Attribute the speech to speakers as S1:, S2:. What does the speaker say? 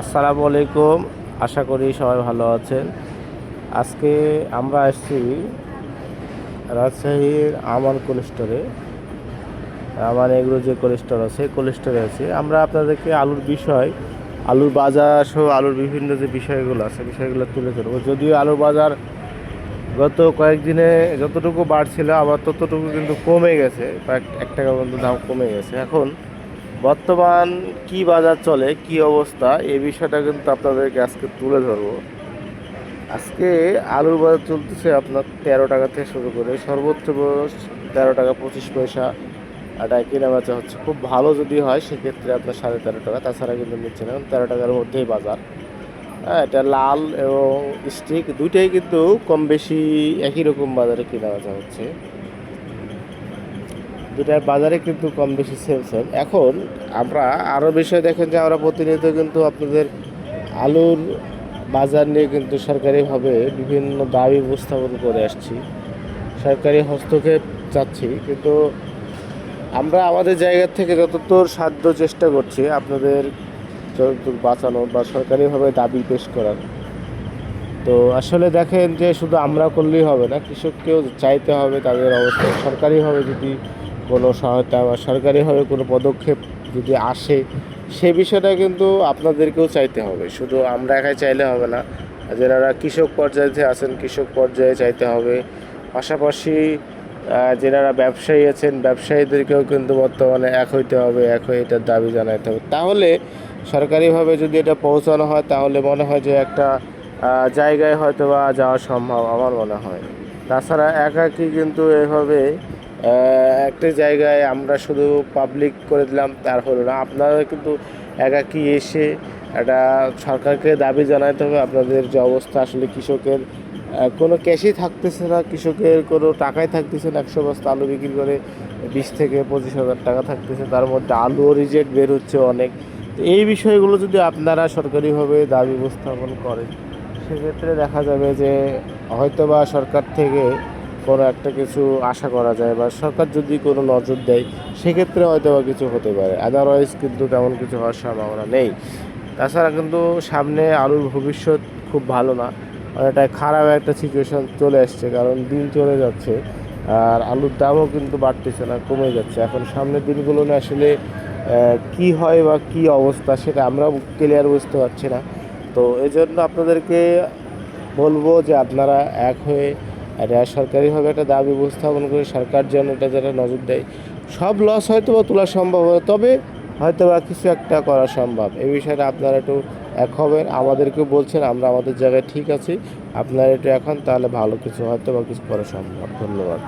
S1: আসসালামু আলাইকুম। আশা করি সবাই ভালো আছেন। আজকে আমরা এসেছি রাজশাহীর আমার কোল্ড স্টোরে। আমান এগুলো যে কোল্ড স্টোর আছে, কোল্ড স্টোরে আছে। আমরা আপনাদেরকে আলুর বিষয়, আলুর বাজার সহ আলুর বিভিন্ন যে বিষয়গুলো আছে, বিষয়গুলো তুলে ধরবো। যদিও আলুর বাজার গত কয়েকদিনে যতটুকু বাড়ছিল, আবার ততটুকু কিন্তু কমে গেছে। এক টাকা পর্যন্ত দাম কমে গেছে। এখন বর্তমান কি বাজার চলে, কি অবস্থা, এই বিষয়টা কিন্তু আপনাদেরকে আজকে তুলে ধরবো। আজকে আলুর বাজার চলতেছে আপনার তেরো টাকা থেকে শুরু করে, সর্বোচ্চ তেরো টাকা পঁচিশ পয়সা। এটা কেনা বেচা হচ্ছে, খুব ভালো যদি হয়, সেক্ষেত্রে আপনার সাড়ে তেরো টাকা, তাছাড়া কিন্তু নিচ্ছে না তেরো টাকার মধ্যেই বাজার। হ্যাঁ এটা লাল এবং স্টিক, দুইটাই কিন্তু কম বেশি একই রকম বাজারে কেনা বেচা হচ্ছে। দুটার বাজারে কিন্তু কম বেশি সেল সেল এখন আমরা আরও বিষয় দেখেন যে আমরা প্রতিনিয়ত কিন্তু আপনাদের আলুর বাজার নিয়ে কিন্তু সরকারিভাবে বিভিন্ন দাবি উপস্থাপন করে আসছি। সরকারি হস্তক্ষেপ চাচ্ছি, কিন্তু আমরা আমাদের জায়গা থেকে যতদূর সাধ্য চেষ্টা করছি আপনাদের যতদূর বাঁচানোর বা সরকারিভাবে দাবি পেশ করার। তো আসলে দেখেন যে শুধু আমরা করলেই হবে না, কৃষককেও চাইতে হবে তাদের অবস্থা। সরকারিভাবে যদি কোনো সহায়তা বা সরকারিভাবে কোনো পদক্ষেপ যদি আসে, সে বিষয়টা কিন্তু আপনাদেরকেও চাইতে হবে। শুধু আমরা একাই চাইলে হবে না, যারা কৃষক পর্যায়ে আছেন, কৃষক পর্যায়ে চাইতে হবে। পাশাপাশি যারা ব্যবসায়ী আছেন, ব্যবসায়ীদেরকেও কিন্তু বর্তমানে এক হইতে হবে, এক হয়ে এটার দাবি জানাইতে হবে। তাহলে সরকারিভাবে যদি এটা পৌঁছানো হয়, তাহলে মনে হয় যে একটা জায়গায় হয়তো বা যাওয়া সম্ভব আমার মনে হয়। তাছাড়া একাকি কিন্তু এভাবে একটা জায়গায় আমরা শুধু পাবলিক করে দিলাম তার হলো না। আপনারা কিন্তু একাকি এসে একটা সরকারকে দাবি জানাতে হবে, আপনাদের যে অবস্থা আসলে কৃষকের কোনো ক্যাশই থাকতেছে না, কৃষকের কোনো টাকাই থাকতেছে না। একশো বস্তা আলু বিক্রি করে বিশ থেকে পঁচিশ হাজার টাকা থাকতেছে, তার মধ্যে আলুও রিজেক্ট বের হচ্ছে অনেক। তো এই বিষয়গুলো যদি আপনারা সরকারিভাবে দাবি উপস্থাপন করেন, সেক্ষেত্রে দেখা যাবে যে হয়তোবা সরকার থেকে কোনো একটা কিছু আশা করা যায় বা সরকার যদি কোনো নজর দেয়, সেক্ষেত্রে হয়তো বা কিছু হতে পারে। আদারওয়াইজ কিন্তু তেমন কিছু হওয়ার সম্ভাবনা নেই। তাছাড়া কিন্তু সামনে আলুর ভবিষ্যৎ খুব ভালো না। অনেকটা খারাপ একটা সিচুয়েশন চলে আসছে, কারণ দিন চলে যাচ্ছে আর আলুর দামও কিন্তু বাড়তেছে না, কমে যাচ্ছে। এখন সামনের দিনগুলো না আসলে কি হয় বা কি অবস্থা সেটা আমরা ক্লিয়ার বুঝতে পারছি না। তো এই জন্য আপনাদেরকে বলব যে আপনারা এক হয়ে এটা সরকারিভাবে একটা দাবি উপস্থাপন করে সরকার যেন এটা যারা নজর দেয়, সব লস হয়তো বা তোলা সম্ভব হয় তবে হয়তো বা কিছু একটা করা সম্ভব। এই বিষয়টা আপনারা একটু এক হবেন, আমাদেরকেও বলছেন, আমরা আমাদের জায়গায় ঠিক আছি। আপনারা একটু এখন, তাহলে ভালো কিছু হয়তো বা কিছু করা সম্ভব। ধন্যবাদ।